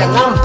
canal.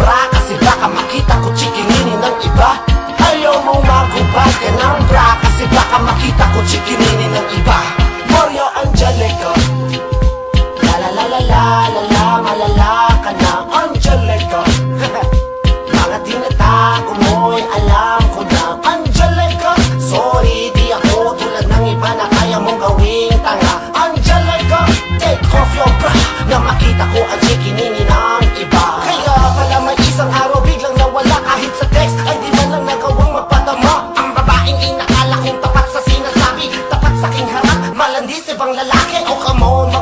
ibang lalaki o oh, come on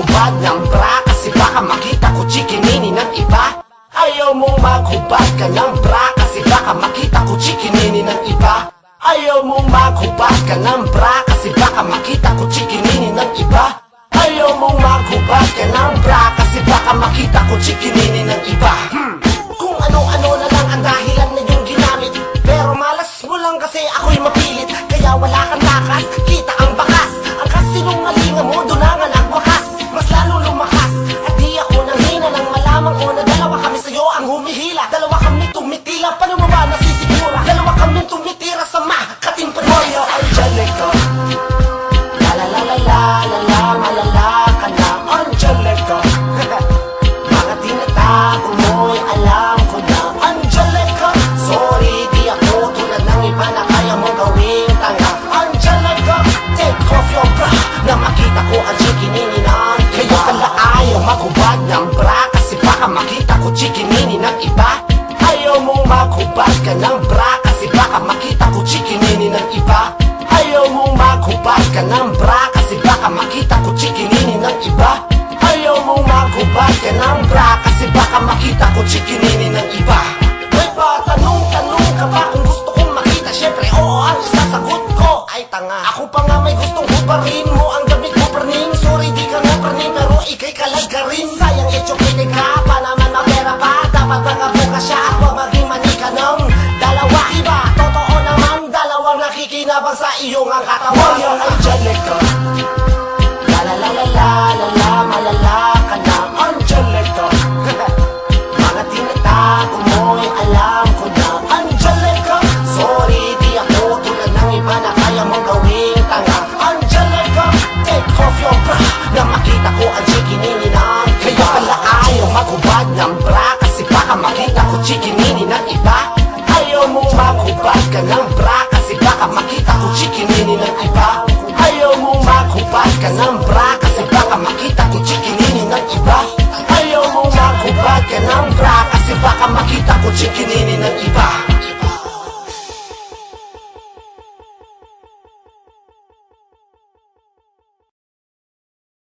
maghubad ng bra Kasi baka makita ko chikinini ng iba. Ayaw mong maghubad ka ng bra Kasi baka makita ko chikinini ng iba. Ayaw mong maghubad ka ng bra Kasi baka makita ko chikinini ng iba. Ayaw mong maghubad ka ng bra Kasi baka makita ko chikinini ng iba. Hmm. Kung ano-ano na lang ang dahilan na yung ginamit Pero malas mo lang kasi ako'y mapilit Kaya wala ka ng bra Kasi baka makita ko chikinini ng iba. Ayaw mong maghubad ka ng bra Kasi baka makita ko chikinini ng iba. Ayaw mong maghubad ka ng bra Kasi baka makita ko chikinini ng iba. May patanong-tanong ka ba kung gusto kong makita? Siyempre oo ang sasagot ko ay tanga. Ako pa nga may gustong hubarin mo ang gamit mo perning. Sorry di ka nga perning pero ikay kalag ka rin Sayang eh, etyo pwede ka pa naman mapera pa. Dapat ang